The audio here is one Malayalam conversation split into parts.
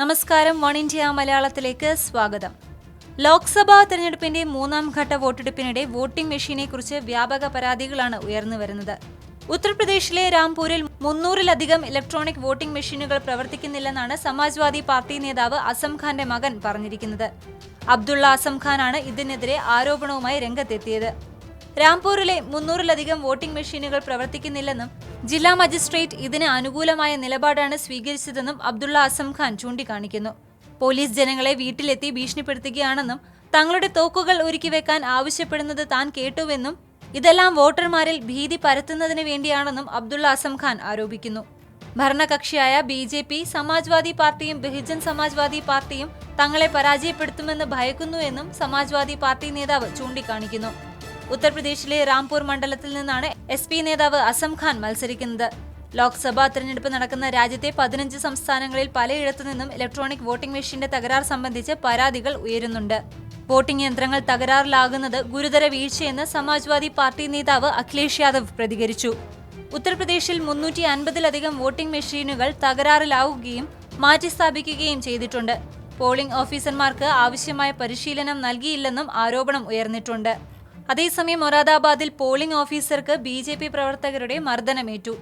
നമസ്കാരം. വൺ ഇന്ത്യ മലയാളത്തിലേക്ക് സ്വാഗതം. ലോക്സഭാ തെരഞ്ഞെടുപ്പിന്റെ മൂന്നാം ഘട്ട വോട്ടെടുപ്പിനിടെ വോട്ടിംഗ് മെഷീനെ കുറിച്ച് വ്യാപക പരാതികളാണ് ഉയർന്നു വരുന്നത്. ഉത്തർപ്രദേശിലെ രാംപൂരിൽ മുന്നൂറിലധികം ഇലക്ട്രോണിക് വോട്ടിംഗ് മെഷീനുകൾ പ്രവർത്തിക്കുന്നില്ലെന്നാണ് സമാജ്വാദി പാർട്ടി നേതാവ് അസം ഖാന്റെ മകൻ പറഞ്ഞിരിക്കുന്നത്. അബ്ദുള്ള അസം ഖാനാണ് ഇതിനെതിരെ ആരോപണവുമായി രംഗത്തെത്തിയത്. രാംപൂരിലെ മുന്നൂറിലധികം വോട്ടിംഗ് മെഷീനുകൾ പ്രവർത്തിക്കുന്നില്ലെന്നും ജില്ലാ മജിസ്ട്രേറ്റ് ഇതിന് അനുകൂലമായ നിലപാടാണ് സ്വീകരിച്ചതെന്നും അബ്ദുള്ള അസം ഖാൻ ചൂണ്ടിക്കാണിക്കുന്നു. പോലീസ് ജനങ്ങളെ വീട്ടിലെത്തി ഭീഷണിപ്പെടുത്തുകയാണെന്നും തങ്ങളുടെ തോക്കുകൾ ഒരുക്കി വെക്കാൻ ആവശ്യപ്പെടുന്നത് താൻ കേട്ടുവെന്നും ഇതെല്ലാം വോട്ടർമാരിൽ ഭീതി പരത്തുന്നതിന് വേണ്ടിയാണെന്നും അബ്ദുള്ള അസം ഖാൻ ആരോപിക്കുന്നു. ഭരണകക്ഷിയായ ബി ജെ പി സമാജ്വാദി പാർട്ടിയും ബഹുജൻ സമാജ്വാദി പാർട്ടിയും തങ്ങളെ പരാജയപ്പെടുത്തുമെന്ന് ഭയക്കുന്നുവെന്നും സമാജ്വാദി പാർട്ടി നേതാവ് ചൂണ്ടിക്കാണിക്കുന്നു. ഉത്തർപ്രദേശിലെ റാംപൂർ മണ്ഡലത്തിൽ നിന്നാണ് എസ് പി നേതാവ് അസം ഖാൻ മത്സരിക്കുന്നത്. ലോക്സഭാ തെരഞ്ഞെടുപ്പ് നടക്കുന്ന രാജ്യത്തെ പതിനഞ്ച് സംസ്ഥാനങ്ങളിൽ പലയിടത്തു നിന്നും ഇലക്ട്രോണിക് വോട്ടിംഗ് മെഷീന്റെ തകരാർ സംബന്ധിച്ച് പരാതികൾ ഉയരുന്നുണ്ട്. വോട്ടിംഗ് യന്ത്രങ്ങൾ തകരാറിലാകുന്നത് ഗുരുതര വീഴ്ചയെന്ന് സമാജ്വാദി പാർട്ടി നേതാവ് അഖിലേഷ് യാദവ് പ്രതികരിച്ചു. ഉത്തർപ്രദേശിൽ മുന്നൂറ്റി അൻപതിലധികം വോട്ടിംഗ് മെഷീനുകൾ തകരാറിലാവുകയും മാറ്റിസ്ഥാപിക്കുകയും ചെയ്തിട്ടുണ്ട്. പോളിംഗ് ഓഫീസർമാർക്ക് ആവശ്യമായ പരിശീലനം നൽകിയില്ലെന്നും ആരോപണം ഉയർന്നിട്ടുണ്ട്. അതേസമയം മൊറാദാബാദിൽ പോളിംഗ് ഓഫീസർക്ക് ബി ജെ പി പ്രവർത്തകരുടെ മർദ്ദനമേറ്റു.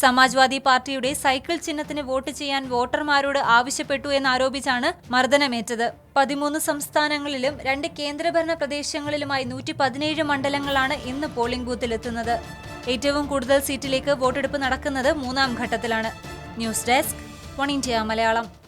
സമാജ്വാദി പാർട്ടിയുടെ സൈക്കിൾ ചിഹ്നത്തിന് വോട്ട് ചെയ്യാൻ വോട്ടർമാരോട് ആവശ്യപ്പെട്ടു എന്നാരോപിച്ചാണ് മർദ്ദനമേറ്റത്. പതിമൂന്ന് സംസ്ഥാനങ്ങളിലും രണ്ട് കേന്ദ്രഭരണ പ്രദേശങ്ങളിലുമായി നൂറ്റി പതിനേഴ് മണ്ഡലങ്ങളാണ് ഇന്ന് പോളിംഗ് ബൂത്തിലെത്തുന്നത്. ഏറ്റവും കൂടുതൽ സീറ്റിലേക്ക് വോട്ടെടുപ്പ് നടക്കുന്നത് മൂന്നാം ഘട്ടത്തിലാണ്. News desk one India Malayalam.